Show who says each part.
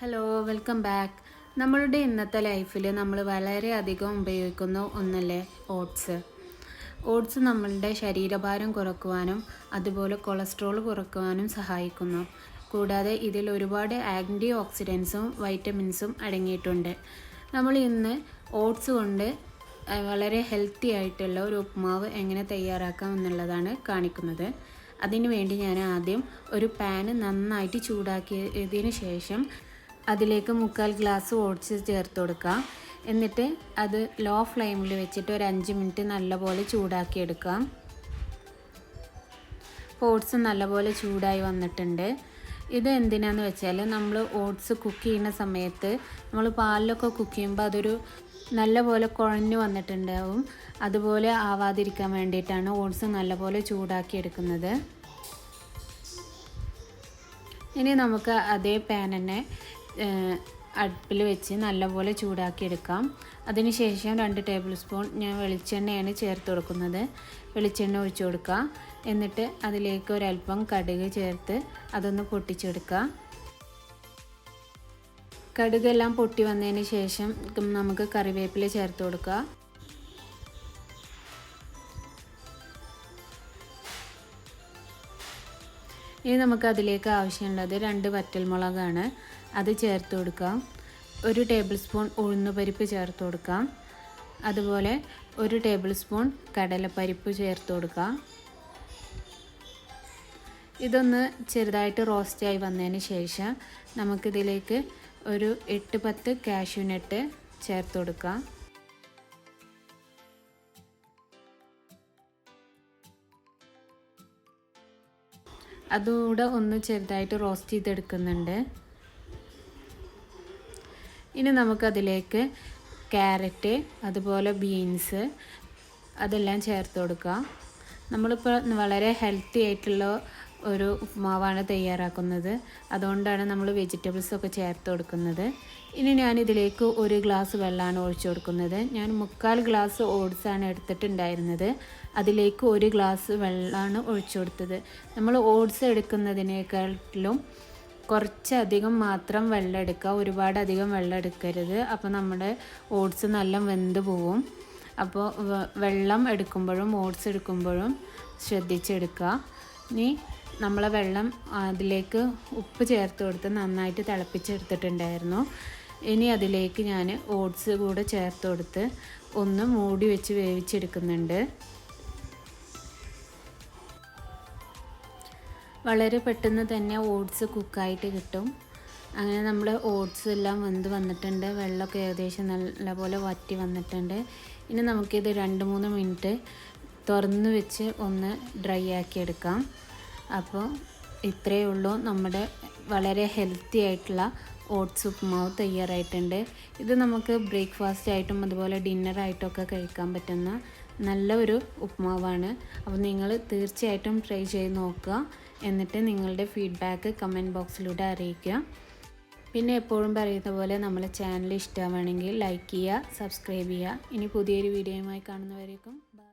Speaker 1: Hello welcome back നമ്മളുടെ ഇന്നത്തെ ലൈഫിൽ നമ്മൾ വളരെയധികം ഉപയോഗിക്കുന്ന ഒന്നല്ലേ? ഓട്സ് ഓട്സ് നമ്മളുടെ ശരീരഭാരം കുറക്കുവാനും അതുപോലെ കൊളസ്ട്രോൾ കുറക്കുവാനും സഹായിക്കുന്നു. കൂടാതെ ഇതിൽ ഒരുപാട് ആന്റി ഓക്സിഡൻസും വൈറ്റമിൻസും അടങ്ങിയിട്ടുണ്ട്. നമ്മൾ ഇന്ന് ഓട്സ് കൊണ്ട് വളരെ ഹെൽത്തി ആയിട്ടുള്ള ഒരു ഉപ്മാവ് എങ്ങനെ തയ്യാറാക്കാം എന്നുള്ളതാണ് കാണിക്കുന്നത്. അതിനു വേണ്ടി ഞാൻ ആദ്യം ഒരു പാന് നന്നായിട്ട് ചൂടാക്കിയതിന് ശേഷം അതിലേക്ക് മുക്കാൽ ഗ്ലാസ് ഓട്സ് ചേർത്ത് കൊടുക്കുക. എന്നിട്ട് അത് ലോ ഫ്ലെയിമിൽ വെച്ചിട്ട് ഒരു അഞ്ച് മിനിറ്റ് നല്ലപോലെ ചൂടാക്കിയെടുക്കാം ഓട്സ് നല്ലപോലെ ചൂടായി വന്നിട്ടുണ്ട്. ഇത് എന്തിനാന്ന് വെച്ചാൽ നമ്മൾ ഓട്സ് കുക്ക് ചെയ്യുന്ന സമയത്ത് നമ്മൾ പാലിലൊക്കെ കുക്ക് ചെയ്യുമ്പോൾ അതൊരു നല്ലപോലെ കുഴഞ്ഞു വന്നിട്ടുണ്ടാവും. അതുപോലെ ആവാതിരിക്കാൻ വേണ്ടിയിട്ടാണ് ഓട്സ് നല്ലപോലെ ചൂടാക്കിയെടുക്കുന്നത് ഇനി നമുക്ക് അതേ പാൻ തന്നെ അടുപ്പിൽ വെച്ച് നല്ലപോലെ ചൂടാക്കി എടുക്കാം. അതിനുശേഷം രണ്ട് ടേബിൾ സ്പൂൺ ഞാൻ വെളിച്ചെണ്ണയാണ് ചേർത്ത് കൊടുക്കുന്നത്. വെളിച്ചെണ്ണ ഒഴിച്ചു കൊടുക്കുക. എന്നിട്ട് അതിലേക്ക് ഒരല്പം കടുക് ചേർത്ത് അതൊന്ന് പൊട്ടിച്ചെടുക്കുക. കടുകെല്ലാം പൊട്ടി വന്നതിന് ശേഷം നമുക്ക് കറിവേപ്പില ചേർത്ത് കൊടുക്കുക. ഇനി നമുക്ക് അതിലേക്ക് ആവശ്യമുള്ളത് രണ്ട് വറ്റൽമുളകാണ്. അത് ചേർത്ത് കൊടുക്കാം. ഒരു ടേബിൾ സ്പൂൺ ഉഴുന്നുപരിപ്പ് ചേർത്ത് കൊടുക്കാം. അതുപോലെ ഒരു ടേബിൾ സ്പൂൺ കടലപ്പരിപ്പ് ചേർത്ത് കൊടുക്കാം. ഇതൊന്ന് ചെറുതായിട്ട് റോസ്റ്റായി വന്നതിന് ശേഷം നമുക്കിതിലേക്ക് ഒരു എട്ട് പത്ത് കാഷ്യൂനട്ട് ചേർത്ത് കൊടുക്കാം. അതുകൂടെ ഒന്ന് ചെറുതായിട്ട് റോസ്റ്റ് ചെയ്തെടുക്കുന്നുണ്ട്. ഇനി നമുക്കതിലേക്ക് ക്യാരറ്റ് അതുപോലെ ബീൻസ് അതെല്ലാം ചേർത്ത് കൊടുക്കുക നമ്മളിപ്പോൾ വളരെ ഹെൽത്തി ആയിട്ടുള്ള ഒരു ഉപ്മാവാണ് തയ്യാറാക്കുന്നത്. അതുകൊണ്ടാണ് നമ്മൾ വെജിറ്റബിൾസ് ഒക്കെ ചേർത്ത് കൊടുക്കുന്നത്. ഇനി ഞാൻ ഇതിലേക്ക് ഒരു ഗ്ലാസ് വെള്ളമാണ് ഒഴിച്ചു കൊടുക്കുന്നത്. ഞാൻ മുക്കാൽ ഗ്ലാസ് ഓട്സാണ് എടുത്തിട്ടുണ്ടായിരുന്നത്. അതിലേക്ക് ഒരു ഗ്ലാസ് വെള്ളമാണ് ഒഴിച്ചു കൊടുത്തത്. നമ്മൾ ഓട്സ് എടുക്കുന്നതിനേക്കാട്ടിലും കുറച്ചധികം മാത്രം വെള്ളം എടുക്കുക. ഒരുപാട് അധികം വെള്ളം എടുക്കരുത്. അപ്പോൾ നമ്മുടെ ഓട്സ് നല്ല വെന്ത് പോവും. അപ്പോൾ വെള്ളം എടുക്കുമ്പോഴും ഓട്സ് എടുക്കുമ്പോഴും ശ്രദ്ധിച്ചെടുക്കുക. ഇനി നമ്മളെ വെള്ളം അതിലേക്ക് ഉപ്പ് ചേർത്ത് കൊടുത്ത് നന്നായിട്ട് തിളപ്പിച്ചെടുത്തിട്ടുണ്ടായിരുന്നു. ഇനി അതിലേക്ക് ഞാൻ ഓട്സ് കൂടെ ചേർത്ത് കൊടുത്ത് ഒന്ന് മൂടി വെച്ച് വേവിച്ചെടുക്കുന്നുണ്ട്. വളരെ പെട്ടെന്ന് തന്നെ ഓട്സ് കുക്കായിട്ട് കിട്ടും. അങ്ങനെ നമ്മൾ ഓട്സ് എല്ലാം വെന്ത് വന്നിട്ടുണ്ട്. വെള്ളമൊക്കെ ഏകദേശം നല്ലപോലെ വറ്റി വന്നിട്ടുണ്ട്. ഇനി നമുക്കിത് രണ്ട് മൂന്ന് മിനിറ്റ് തുറന്ന് വെച്ച് ഒന്ന് ഡ്രൈ ആക്കി എടുക്കാം അപ്പോൾ ഇത്രയേ ഉള്ളൂ. നമ്മുടെ വളരെ ഹെൽത്തി ആയിട്ടുള്ള ഓട്സ് ഉപ്പുമാവ് തയ്യാറായിട്ടുണ്ട്. ഇത് നമുക്ക് ബ്രേക്ക്ഫാസ്റ്റ് ആയിട്ടും അതുപോലെ ഡിന്നറായിട്ടൊക്കെ കഴിക്കാൻ പറ്റുന്ന നല്ല ഒരു ഉപ്പുമാവാണ് അപ്പോൾ നിങ്ങൾ തീർച്ചയായിട്ടും ട്രൈ ചെയ്ത് നോക്കുക. എന്നിട്ട് നിങ്ങളുടെ ഫീഡ്ബാക്ക് കമന്റ് ബോക്സിലൂടെ അറിയിക്കുക. പിന്നെ എപ്പോഴും പറയുന്ന പോലെ നമ്മളെ ചാനൽ ഇഷ്ടമാണെങ്കിൽ ലൈക്ക് ചെയ്യുക സബ്സ്ക്രൈബ് ചെയ്യുക. ഇനി പുതിയൊരു വീഡിയോയുമായി കാണുന്നവരേക്കും ബൈ